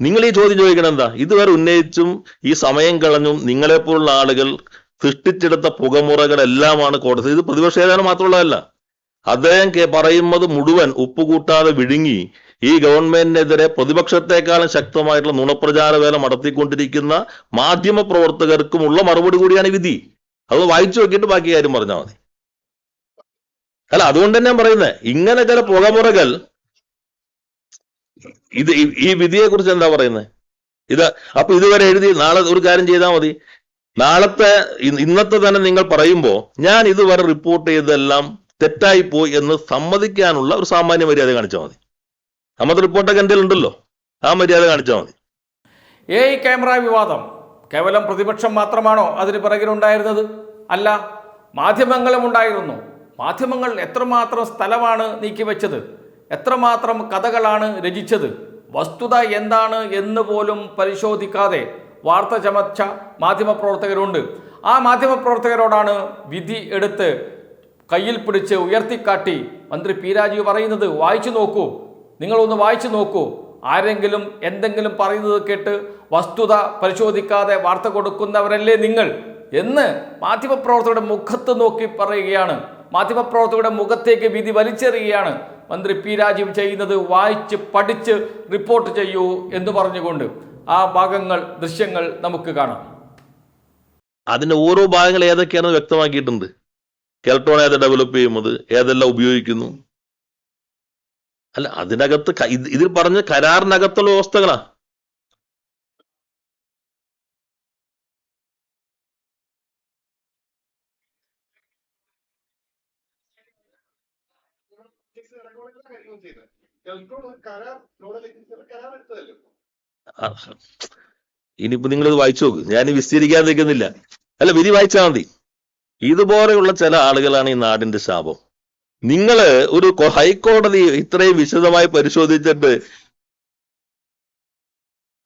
നിങ്ങൾ ഈ ചോദ്യം ചോദിക്കണം എന്താ? ഇതുവരെ ഉന്നയിച്ചും ഈ സമയം കളഞ്ഞും നിങ്ങളെപ്പോലുള്ള ആളുകൾ സൃഷ്ടിച്ചെടുത്ത പുകമുറകളെല്ലാമാണ് കോടതി. ഇത് പ്രതിപക്ഷ ഏതാനും മാത്രമുള്ളതല്ല. അദ്ദേഹം പറയുന്നത് മുഴുവൻ ഉപ്പുകൂട്ടാതെ വിഴുങ്ങി ഈ ഗവൺമെന്റിനെതിരെ പ്രതിപക്ഷത്തെക്കാളും ശക്തമായിട്ടുള്ള നുണപ്രചാര വേല നടത്തിക്കൊണ്ടിരിക്കുന്ന മാധ്യമ പ്രവർത്തകർക്കുമുള്ള മറുപടി കൂടിയാണ് വിധി. അത് വായിച്ചു നോക്കിയിട്ട് ബാക്കി കാര്യം പറഞ്ഞാൽ മതി. അല്ല അതുകൊണ്ട് തന്നെ ഞാൻ പറയുന്നത് ഇങ്ങനെ ചില പുകമുറകൾ ഇത് ഈ- വിധിയെക്കുറിച്ച് വിധിയെ കുറിച്ച് എന്താ പറയുന്നത് ഇത് അപ്പൊ ഇതുവരെ എഴുതി നാളെ ഒരു കാര്യം ചെയ്താൽ മതി. നാളത്തെ ഇന്നത്തെ തന്നെ നിങ്ങൾ പറയുമ്പോ ഞാൻ ഇതുവരെ റിപ്പോർട്ട് ചെയ്തതെല്ലാം തെറ്റായി പോയി എന്ന് സമ്മതിക്കാനുള്ള ഒരു സാമാന്യ മര്യാദ കാണിച്ചാൽ മതി. അമ്മത്തെ റിപ്പോർട്ടൊക്കെ എന്റെ ഉണ്ടല്ലോ. ആ മര്യാദ കാണിച്ചാൽ മതി. എ ക്യാമറ വിവാദം. കേവലം പ്രതിപക്ഷം മാത്രമാണോ അതിന് പിറകിലുണ്ടായിരുന്നത്? അല്ല മാധ്യമങ്ങളും ഉണ്ടായിരുന്നു. മാധ്യമങ്ങൾ എത്രമാത്രം സ്ഥലമാണ് നീക്കിവെച്ചത്? എത്രമാത്രം കഥകളാണ് രചിച്ചത്? വസ്തുത എന്താണ് എന്ന് പോലും പരിശോധിക്കാതെ വാർത്ത ചമച്ച മാധ്യമപ്രവർത്തകരുണ്ട്. ആ മാധ്യമപ്രവർത്തകരോടാണ് വിധി എടുത്ത് കയ്യിൽ പിടിച്ച് ഉയർത്തിക്കാട്ടി മന്ത്രി പി രാജീവ് പറയുന്നത് വായിച്ചു നോക്കൂ. നിങ്ങളൊന്ന് വായിച്ചു നോക്കൂ. ആരെങ്കിലും എന്തെങ്കിലും പറയുന്നത് കേട്ട് വസ്തുത പരിശോധിക്കാതെ വാർത്ത കൊടുക്കുന്നവരല്ലേ നിങ്ങൾ എന്ന് മാധ്യമപ്രവർത്തകരുടെ മുഖത്ത് നോക്കി പറയുകയാണ്. മാധ്യമപ്രവർത്തകരുടെ മുഖത്തേക്ക് വിധി വലിച്ചെറിയുകയാണ്. മന്ത്രി പി രാജീവ് ചെയ്യുന്നത് വായിച്ച് പഠിച്ച് റിപ്പോർട്ട് ചെയ്യൂ എന്ന് പറഞ്ഞുകൊണ്ട് ആ ഭാഗങ്ങൾ ദൃശ്യങ്ങൾ നമുക്ക് കാണാം. അതിന്റെ ഓരോ ഭാഗങ്ങൾ ഏതൊക്കെയാണെന്ന് വ്യക്തമാക്കിയിട്ടുണ്ട്. കെൽട്രോൺ ഏത് ഡെവലപ്പ് ചെയ്യുന്നത് ഏതെല്ലാം ഉപയോഗിക്കുന്നു. അല്ല അതിനകത്ത് ഇതിൽ പറഞ്ഞ കരാറിനകത്തുള്ള വ്യവസ്ഥകളാ. ഇനിയിപ്പോ നിങ്ങൾ ഇത് വായിച്ചു നോക്ക്. ഞാൻ വിസ്തീരിക്കാൻ നിൽക്കുന്നില്ല അല്ല വിധി വായിച്ചാൽ മതി. ഇതുപോലെയുള്ള ചില ആളുകളാണ് ഈ നാടിന്റെ ശാപം. നിങ്ങൾ ഒരു ഹൈക്കോടതി ഇത്രയും വിശദമായി പരിശോധിച്ചിട്ട്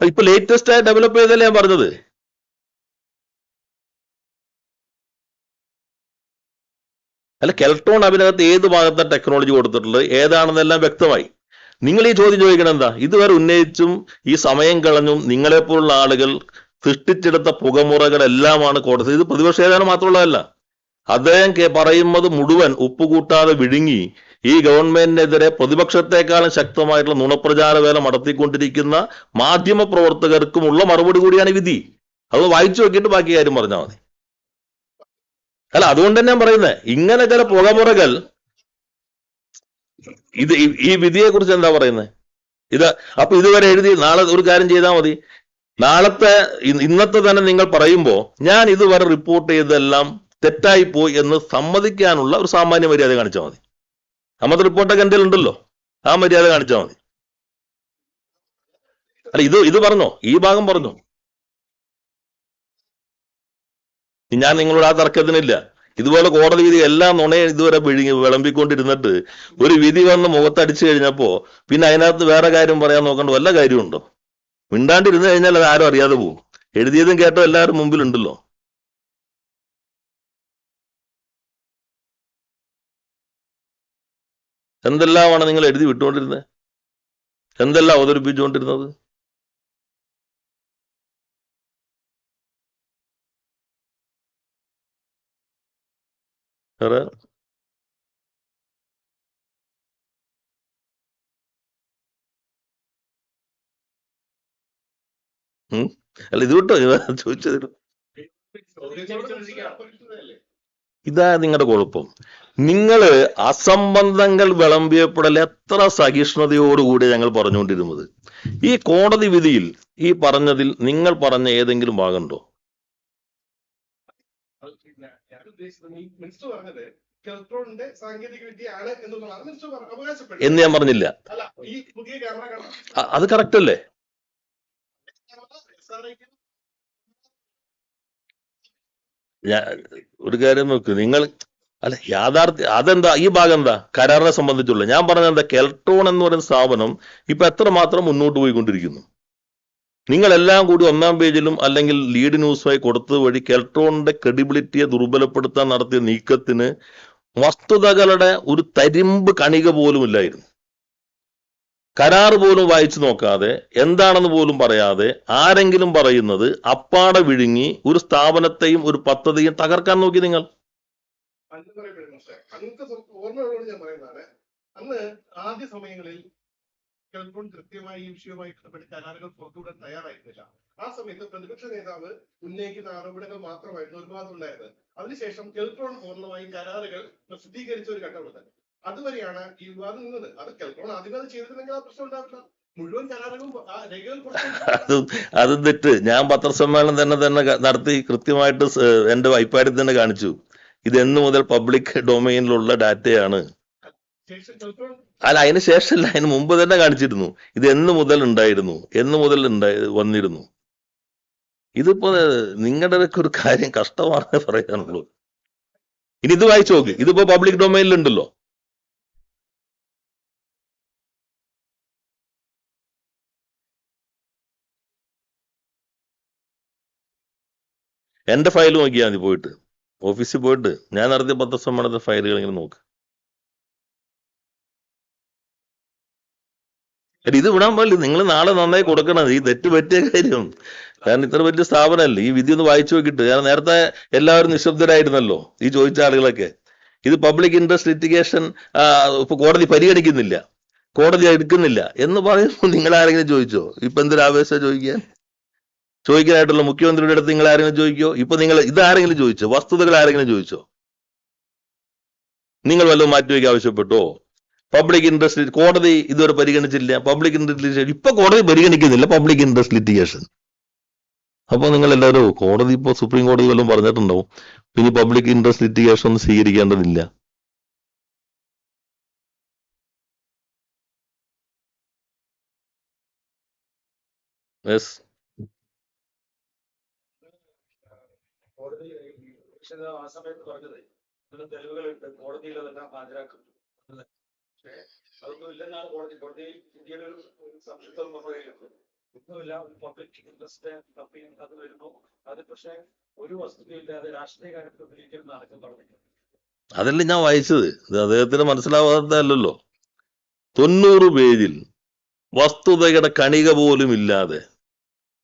ഇപ്പൊ ലേറ്റസ്റ്റ് ആയി ഡെവലപ്പ് ചെയ്തല്ലേ ഞാൻ പറഞ്ഞത്? അല്ല കെൽട്രോൺ അതിനകത്ത് ഏത് ഭാഗത്താണ് ടെക്നോളജി കൊടുത്തിട്ടുള്ളത് ഏതാണെന്നെല്ലാം വ്യക്തമായി. നിങ്ങൾ ഈ ചോദ്യം ചോദിക്കണം എന്താ? ഇതുവരെ ഉന്നയിച്ചും ഈ സമയം കളഞ്ഞും നിങ്ങളെപ്പോലുള്ള ആളുകൾ സൃഷ്ടിച്ചെടുത്ത പുകമുറകളെല്ലാമാണ് കോടതി ഇത് പ്രതിപക്ഷ ഏതാനും മാത്രമുള്ളതല്ല. അദ്ദേഹം പറയുന്നത് മുഴുവൻ ഉപ്പുകൂട്ടാതെ വിഴുങ്ങി ഈ ഗവൺമെന്റിനെതിരെ പ്രതിപക്ഷത്തെക്കാളും ശക്തമായിട്ടുള്ള നുണപ്രചാര വേല നടത്തിക്കൊണ്ടിരിക്കുന്ന മാധ്യമ പ്രവർത്തകർക്കുമുള്ള മറുപടി കൂടിയാണ് വിധി. അത് വായിച്ചു നോക്കിയിട്ട് ബാക്കി കാര്യം പറഞ്ഞാൽ മതി. അല്ല അതുകൊണ്ട് ഞാൻ പറയുന്നത് ഇങ്ങനെ ചില പുകമുറകൾ ഇത് ഈ- വിധിയെ കുറിച്ച് എന്താ പറയുന്നത് ഇത് അപ്പൊ ഇതുവരെ എഴുതി നാളെ ഒരു കാര്യം ചെയ്താൽ മതി. നാളത്തെ ഇന്നത്തെ തന്നെ നിങ്ങൾ പറയുമ്പോൾ ഞാൻ ഇതുവരെ റിപ്പോർട്ട് ചെയ്തതെല്ലാം തെറ്റായി പോയി എന്ന് സമ്മതിക്കാനുള്ള ഒരു സാമാന്യ മര്യാദ കാണിച്ചാൽ മതി. അമ്മത്തെ റിപ്പോർട്ടൊക്കെ എന്റെ ഉണ്ടല്ലോ. ആ മര്യാദ കാണിച്ചാൽ മതി. അല്ല ഇത് ഇത് പറഞ്ഞോ? ഈ ഭാഗം പറഞ്ഞോ? ഞാൻ നിങ്ങളോട് ആ തർക്കത്തിനില്ല. ഇതുപോലെ കോടതി വിധി എല്ലാം നുണയെ ഇതുവരെ വിഴുങ്ങി വിളമ്പിക്കൊണ്ടിരുന്നിട്ട് ഒരു വിധി വന്ന് മുഖത്തടിച്ചു കഴിഞ്ഞപ്പോ പിന്നെ അതിനകത്ത് വേറെ കാര്യം പറയാൻ നോക്കേണ്ട വല്ല കാര്യമുണ്ടോ? മിണ്ടാണ്ടിരുന്നു കഴിഞ്ഞാൽ അത് ആരും അറിയാതെ പോകും. എഴുതിയതും കേട്ടോ എല്ലാവരും മുമ്പിലുണ്ടല്ലോ. എന്തെല്ലാമാണ് നിങ്ങൾ എഴുതി വിട്ടുകൊണ്ടിരുന്നത്? എന്തെല്ലാം അവതരിപ്പിച്ചുകൊണ്ടിരുന്നത്? വേറെ? അല്ല ഇത് ഇത് ചോദിച്ചത് ഇതാ നിങ്ങളുടെ കുഴപ്പം നിങ്ങൾ അസംബന്ധങ്ങൾ വിളമ്പിയപ്പെടൽ എത്ര സഹിഷ്ണുതയോടുകൂടി ഞങ്ങൾ പറഞ്ഞുകൊണ്ടിരുന്നത്? ഈ കോടതി വിധിയിൽ ഈ പറഞ്ഞതിൽ നിങ്ങൾ പറഞ്ഞ ഏതെങ്കിലും ഭാഗമുണ്ടോ ഞാൻ ഉദ്ദേശിച്ചത് ഈ മിനിസ്റ്റർ പറഞ്ഞത് കെൽട്രോണിന്റെ സാങ്കേതിക വിദ്യയാണ് എന്നുള്ളതാണ് മിനിസ്റ്റർ പറ- അവകാശപ്പെട്ടത് എന്ന് ഞാൻ പറഞ്ഞില്ല. അല്ല ഈ പുതിയ ക്യാമറ അത് കറക്റ്റ് അല്ലേ? ഒരു കാര്യം നോക്ക് നിങ്ങൾ അല്ല യാഥാർത്ഥ്യ അതെന്താ ഈ ഭാഗം എന്താ? കരാറിനെ സംബന്ധിച്ചുള്ള. ഞാൻ പറഞ്ഞത് എന്താ? കെൽട്രോൺ എന്ന് പറയുന്ന സ്ഥാപനം ഇപ്പൊ എത്ര മാത്രം മുന്നോട്ട് പോയിക്കൊണ്ടിരിക്കുന്നു? നിങ്ങൾ എല്ലാം കൂടി ഒന്നാം പേജിലും അല്ലെങ്കിൽ ലീഡ് ന്യൂസുമായി കൊടുത്തത് വഴി കെൽട്രോണിന്റെ ക്രെഡിബിലിറ്റിയെ ദുർബലപ്പെടുത്താൻ നടത്തിയ നീക്കത്തിന് വസ്തുതകളുടെ ഒരു തരിമ്പ് കണിക പോലും ഇല്ലായിരുന്നു. കരാർ പോലും വായിച്ചു നോക്കാതെ എന്താണെന്ന് പോലും പറയാതെ ആരെങ്കിലും പറയുന്നത് അപ്പാടെ വിഴുങ്ങി ഒരു സ്ഥാപനത്തെയും ഒരു പദ്ധതിയും തകർക്കാൻ നോക്കി നിങ്ങൾ. അന്ന് ആദ്യ സമയങ്ങളിൽ കേൾപ്പോൾ കൃത്യമായി ഈ വിഷയവുമായി ബന്ധപ്പെട്ട് കരാറുകൾ പുറത്തുവിടാൻ തയ്യാറായിരുന്നില്ല. ആ സമയത്ത് പ്രതിപക്ഷ നേതാവ് ഉന്നയിക്കുന്ന ആരോപണങ്ങൾ മാത്രമായിരുന്നു ഒരു ഉണ്ടായത്. അതിനുശേഷം കെൽട്രോൺ പൂർണമായും കരാറുകൾ പ്രസിദ്ധീകരിച്ച ഒരു ഘട്ടമുണ്ട് അതുവരെയാണ് ഈ വിവാദം നിന്നത്. അത് കെൽട്രോൺ ആദ്യമേ അത് ചെയ്തിരുന്നെങ്കിൽ ആ പ്രശ്നം ഉണ്ടാവില്ല. അത് അത് തെറ്റ്. ഞാൻ പത്രസമ്മേളനം തന്നെ തന്നെ നടത്തി കൃത്യമായിട്ട് എന്റെ വൈപ്പാടിൽ തന്നെ കാണിച്ചു. ഇത് എന്നു മുതൽ പബ്ലിക് ഡൊമൈനിലുള്ള ഡാറ്റയാണ്. അല്ല അതിന് ശേഷമല്ല അതിന് മുമ്പ് തന്നെ കാണിച്ചിരുന്നു. ഇത് എന്ന് മുതൽ ഉണ്ടായിരുന്നു എന്ന് മുതൽ ഉണ്ടായി വന്നിരുന്നു. ഇതിപ്പോ നിങ്ങളുടെ ഒരു കാര്യം കഷ്ടമാണെന്ന് പറയാനുള്ളൂ. ഇനി ഇത് വായിച്ചു നോക്ക്. ഇതിപ്പോ പബ്ലിക് ഡൊമൈനിലുണ്ടല്ലോ എന്റെ ഫയൽ നോക്കിയാൽ മതി പോയിട്ട്. ഓഫീസിൽ പോയിട്ട് ഞാൻ നടത്തിയ പത്രസമ്മേളനത്തെ ഫയലുകൾ ഇങ്ങനെ നോക്ക്. ഇത് വിടാൻ പാടില്ല. നിങ്ങൾ നാളെ നന്നായി കൊടുക്കണം. ഈ തെറ്റ് പറ്റിയ കാര്യം. കാരണം ഇത്ര വലിയ സ്ഥാപനമല്ലേ? ഈ വിധി ഒന്ന് വായിച്ചു നോക്കിയിട്ട്. കാരണം നേരത്തെ എല്ലാവരും നിശബ്ദരായിരുന്നല്ലോ ഈ ചോദിച്ച ആളുകളൊക്കെ. ഇത് പബ്ലിക് ഇൻട്രസ്റ്റ് ലിറ്റിഗേഷൻ കോടതി പരിഗണിക്കുന്നില്ല. കോടതി എടുക്കുന്നില്ല. എന്ന് പറയുമ്പോൾ നിങ്ങൾ ആരെങ്കിലും ചോദിച്ചോ? ഇപ്പൊ എന്തൊരു ആവേശം ചോദിക്കാൻ? ചോദിക്കാനായിട്ടുള്ള മുഖ്യമന്ത്രിയുടെ അടുത്ത് നിങ്ങൾ ആരെങ്കിലും ചോദിക്കോ? ഇപ്പൊ നിങ്ങൾ ഇത് ആരെങ്കിലും ചോദിച്ചോ? വസ്തുതകൾ ആരെങ്കിലും ചോദിച്ചോ? നിങ്ങൾ വല്ലതും മാറ്റിവെക്കാൻ ആവശ്യപ്പെട്ടോ? പബ്ലിക് ഇൻട്രസ്റ്റ് കോടതി ഇതുവരെ പരിഗണിച്ചില്ല പബ്ലിക് ഇൻട്രസ്റ്റ് ഇപ്പൊ കോടതി പരിഗണിക്കുന്നില്ല പബ്ലിക് ഇൻട്രസ്റ്റ് ലിറ്റിഗേഷൻ അപ്പൊ നിങ്ങൾ എല്ലാവരും കോടതി ഇപ്പൊ സുപ്രീം കോടതി വല്ലതും പറഞ്ഞിട്ടുണ്ടാവും. ഇനി പബ്ലിക് ഇൻട്രസ്റ്റ് ലിറ്റിഗേഷൻ ഒന്നും സ്വീകരിക്കേണ്ടതില്ല. യെസ് ആ സമയത്ത് പറഞ്ഞത്. തെളിവുകളുണ്ട് കോടതിയിൽ ഹാജരാക്കും? പക്ഷേ അതൊന്നും ഇല്ലെന്നാണ് കോടതി കോടതി ഇന്ത്യയുടെ ഒരു സംശുദ്ധം പറയുന്നത് ഒന്നുമില്ല പബ്ലിക് ഇൻട്രസ്റ്റ് തപ്പി അത് വരുന്നു. അത് പക്ഷേ ഒരു വസ്തുതയില്ലാതെ രാഷ്ട്രീയ കാര്യത്തിൽ ഉപയോഗിക്കുന്ന നടക്കും പറഞ്ഞത് അതല്ല ഞാൻ വായിച്ചത്? ഇത് അദ്ദേഹത്തിന് മനസ്സിലാവാത്തല്ലോ തൊണ്ണൂറ് പേജിൽ വസ്തുതയുടെ കണിക പോലും ഇല്ലാതെ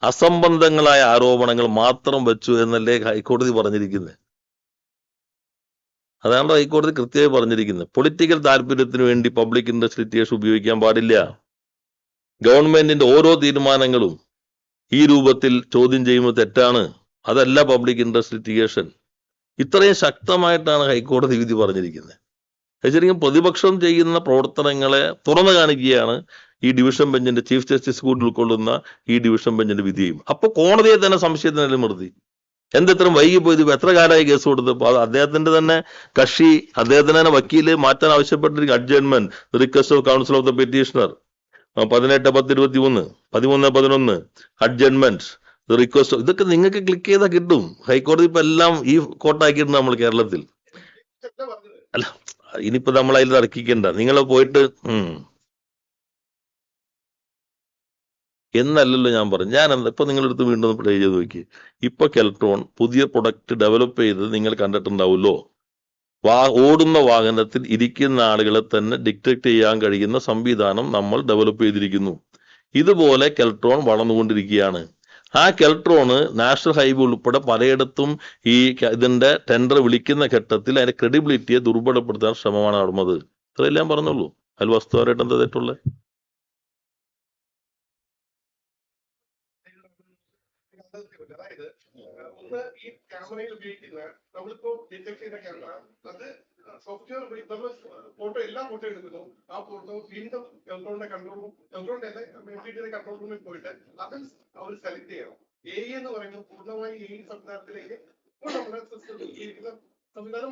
അസംബന്ധങ്ങളായ ആരോപണങ്ങൾ മാത്രം വെച്ചു എന്നല്ലേ ഹൈക്കോടതി പറഞ്ഞിരിക്കുന്നത് അതാണ് ഹൈക്കോടതി കൃത്യമായി പറഞ്ഞിരിക്കുന്നത്. പൊളിറ്റിക്കൽ താല്പര്യത്തിന് വേണ്ടി പബ്ലിക് ഇൻട്രസ്റ്റ് ലിറ്റിഗേഷൻ ഉപയോഗിക്കാൻ പാടില്ല. ഗവൺമെന്റിന്റെ ഓരോ തീരുമാനങ്ങളും ഈ രൂപത്തിൽ ചോദ്യം ചെയ്യുമ്പോൾ തെറ്റാണ്. അതല്ല പബ്ലിക് ഇൻട്രസ്റ്റ് ലിറ്റിഗേഷൻ ഇത്രയും ശക്തമായിട്ടാണ് ഹൈക്കോടതി വിധി പറഞ്ഞിരിക്കുന്നത്. ശരിക്കും പ്രതിപക്ഷം ചെയ്യുന്ന പ്രവർത്തനങ്ങളെ തുറന്നു കാണിക്കുകയാണ് ഈ ഡിവിഷൻ ബെഞ്ചിന്റെ ചീഫ് ജസ്റ്റിസ് കൂടി ഉൾക്കൊള്ളുന്ന ഈ ഡിവിഷൻ ബെഞ്ചിന്റെ വിധിയും. അപ്പൊ കോടതിയെ തന്നെ സംശയത്തിന് നിലനിർത്തി എന്തെത്ര വൈകി ഇത് എത്ര കാലമായി കേസ് കൊടുത്തപ്പോൾ അദ്ദേഹത്തിന്റെ തന്നെ കക്ഷി അദ്ദേഹത്തിന് തന്നെ വക്കീൽ മാറ്റാൻ ആവശ്യപ്പെട്ടിരിക്കും adjournment request of counsel of the petitioner പതിനെട്ട് പത്ത് ഇരുപത്തി മൂന്ന് പതിമൂന്ന് പതിനൊന്ന് അഡ്ജൻമെന്റ് റിക്വസ്റ്റ് ഇതൊക്കെ നിങ്ങൾക്ക് ക്ലിക്ക് ചെയ്താൽ കിട്ടും. ഹൈക്കോടതി ഇപ്പൊ എല്ലാം ഈ കോട്ടാക്കിയിട്ടുണ്ട് നമ്മൾ കേരളത്തിൽ. അല്ല ഇനിയിപ്പോ നമ്മൾ അതിൽ തർക്കിക്കണ്ട നിങ്ങൾ പോയിട്ട് എന്നല്ലല്ലോ ഞാൻ പറഞ്ഞു ഞാൻ എന്താ ഇപ്പൊ നിങ്ങളുടെ അടുത്ത് വീണ്ടും പ്ലേ ചെയ്ത് നോക്കി ഇപ്പൊ കെൽട്രോൺ പുതിയ പ്രൊഡക്റ്റ് ഡെവലപ്പ് ചെയ്ത് നിങ്ങൾ കണ്ടിട്ടുണ്ടാവുമല്ലോ. വാ ഓടുന്ന വാഹനത്തിൽ ഇരിക്കുന്ന ആളുകളെ തന്നെ ഡിറ്റക്ട് ചെയ്യാൻ കഴിയുന്ന സംവിധാനം നമ്മൾ ഡെവലപ്പ് ചെയ്തിരിക്കുന്നു. ഇതുപോലെ കെൽട്രോൺ വളർന്നുകൊണ്ടിരിക്കുകയാണ്. ആ കെൽട്രോണ് നാഷണൽ ഹൈവേ ഉൾപ്പെടെ പലയിടത്തും ഈ ഇതിന്റെ ടെൻഡർ വിളിക്കുന്ന ഘട്ടത്തിൽ അതിന്റെ ക്രെഡിബിലിറ്റിയെ ദുർബലപ്പെടുത്താൻ ശ്രമമാണ് നടന്നത്. ഇത്രയെല്ലാം പറഞ്ഞുള്ളൂ? അതിൽ വസ്തുവായിട്ട് എന്താ തെറ്റുള്ളത് ക്യാമറയിൽ ഉപയോഗിക്കുന്ന നമ്മളിപ്പോ ഡിറ്റക്ട് ചെയ്ത അത് സോഫ്റ്റ്വെയർ നമ്മൾ ഫോട്ടോ എല്ലാ ഫോട്ടോ എടുക്കുന്നു. ആ ഫോട്ടോ വീണ്ടും ഇലക്ട്രോണിന്റെ കൺട്രോൾ റൂം കൺട്രോളിന്റെ കൺട്രോൾ റൂമിൽ പോയിട്ട് അത് അവർ സെലക്ട് ചെയ്യണം. എ എന്ന് പറയുന്നത് പൂർണമായി എ സംവിധാനത്തിലേക്ക് നമ്മുടെ സിസ്റ്റത്തിൽ സംവിധാനം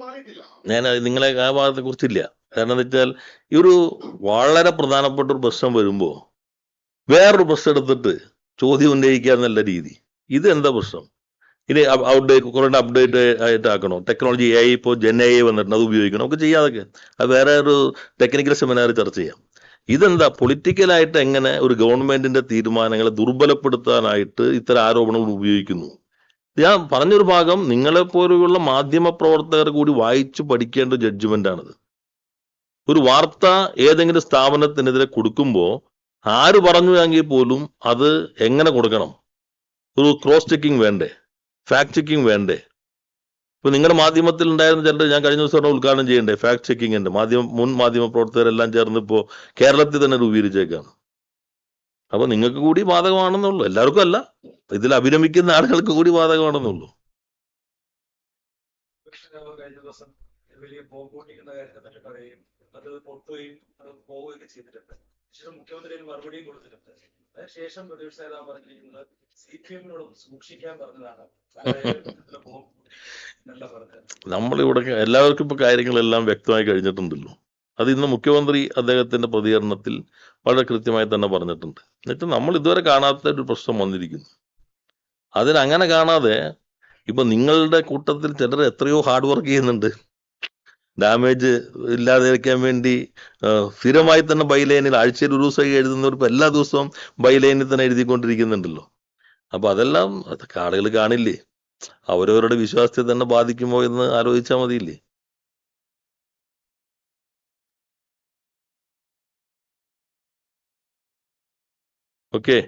ഞാൻ നിങ്ങളെ ആ ഭാഗത്തെ കുറിച്ചില്ല. കാരണം എന്താ വെച്ചാൽ ഈ ഒരു വളരെ പ്രധാനപ്പെട്ട ഒരു പ്രശ്നം വരുമ്പോ വേറൊരു പ്രശ്നം എടുത്തിട്ട് ചോദ്യം ഉന്നയിക്കുക എന്നല്ല രീതി. ഇത് എന്താ പ്രശ്നം? ഇനി ഔട്ട്ഡേറ്റ് കുറേ അപ്ഡേറ്റ് ആയിട്ട് ആക്കണോ ടെക്നോളജി എ ഐ ഇപ്പോൾ ജെൻ എ ഐ വന്നിട്ടുണ്ട് അത് ഉപയോഗിക്കണം? നമുക്ക് ചെയ്യാതൊക്കെ അത് വേറെ ഒരു ടെക്നിക്കൽ സെമിനാർ ചർച്ച ചെയ്യാം. ഇതെന്താ? പൊളിറ്റിക്കലായിട്ട് എങ്ങനെ ഒരു ഗവൺമെന്റിന്റെ തീരുമാനങ്ങളെ ദുർബലപ്പെടുത്താനായിട്ട് ഇത്തരം ആരോപണങ്ങൾ ഉപയോഗിക്കുന്നു? ഞാൻ പറഞ്ഞൊരു ഭാഗം നിങ്ങളെ പോലെയുള്ള മാധ്യമ പ്രവർത്തകർ കൂടി വായിച്ചു പഠിക്കേണ്ട ജഡ്ജ്മെന്റ് ആണിത്. ഒരു വാർത്ത ഏതെങ്കിലും സ്ഥാപനത്തിനെതിരെ കൊടുക്കുമ്പോൾ ആര് പറഞ്ഞു എങ്കിൽ പോലും അത് എങ്ങനെ കൊടുക്കണം? ഒരു ക്രോസ് ചെക്കിംഗ് വേണ്ടേ? ഫാക്ട് ചെക്കിംഗ് വേണ്ടേ? ഇപ്പൊ നിങ്ങളുടെ മാധ്യമത്തിൽ ഉണ്ടായിരുന്ന ചിലർ ഞാൻ കഴിഞ്ഞ ദിവസം ഉദ്ഘാടനം ചെയ്യണ്ടേ? ഫാക്ട് ചെക്കിങ്ങിന്റെ മാധ്യമ മുൻ മാധ്യമ പ്രവർത്തകരെല്ലാം ചേർന്ന് ഇപ്പോ കേരളത്തിൽ തന്നെ രൂപീകരിച്ചേക്കാണ്. അപ്പൊ നിങ്ങൾക്ക് കൂടി ബാധകമാണെന്നുള്ളൂ. എല്ലാവർക്കും അല്ല. ഇതിൽ അഭിരമിക്കുന്ന ആളുകൾക്ക് കൂടി ബാധകമാണെന്നുള്ളൂ. അത് പൊട്ടുകയും അത് പോവുകയൊക്കെ ചെയ്തിട്ടുണ്ട്. മുഖ്യമന്ത്രി മറുപടിയും കൊടുത്തിട്ടുണ്ട്. അതിനുശേഷം പ്രതിപക്ഷ നേതാവ് പറഞ്ഞിരിക്കുന്നത് സി പി എമ്മിനോട് സൂക്ഷിക്കാൻ പറഞ്ഞതാണ്. നമ്മളിവിടെ എല്ലാവർക്കും ഇപ്പൊ കാര്യങ്ങളെല്ലാം വ്യക്തമായി കഴിഞ്ഞിട്ടുണ്ടല്ലോ. അത് ഇന്ന് മുഖ്യമന്ത്രി അദ്ദേഹത്തിന്റെ പ്രതികരണത്തിൽ വളരെ കൃത്യമായി തന്നെ പറഞ്ഞിട്ടുണ്ട്. എന്നിട്ട് നമ്മൾ ഇതുവരെ കാണാത്ത ഒരു പ്രശ്നം വന്നിരിക്കുന്നു. അതിനങ്ങനെ കാണാതെ ഇപ്പൊ നിങ്ങളുടെ കൂട്ടത്തിൽ ചിലർ എത്രയോ ഹാർഡ് വർക്ക് ചെയ്യുന്നുണ്ട്. ഡാമേജ് ഇല്ലാതിരിക്കാൻ വേണ്ടി സ്ഥിരമായി തന്നെ ബൈലൈനിൽ ആഴ്ചയിൽ ഒരു ദിവസം എഴുതുന്നവർ ഇപ്പൊ എല്ലാ ദിവസവും ബൈലൈനിൽ തന്നെ എഴുതിക്കൊണ്ടിരിക്കുന്നുണ്ടല്ലോ. അപ്പൊ അതെല്ലാം അതൊക്കെ ആളുകൾ കാണില്ലേ? അവരവരുടെ വിശ്വാസത്തെ തന്നെ ബാധിക്കുമോ എന്ന് ആലോചിച്ചാൽ മതിയില്ലേ? ഓക്കെ.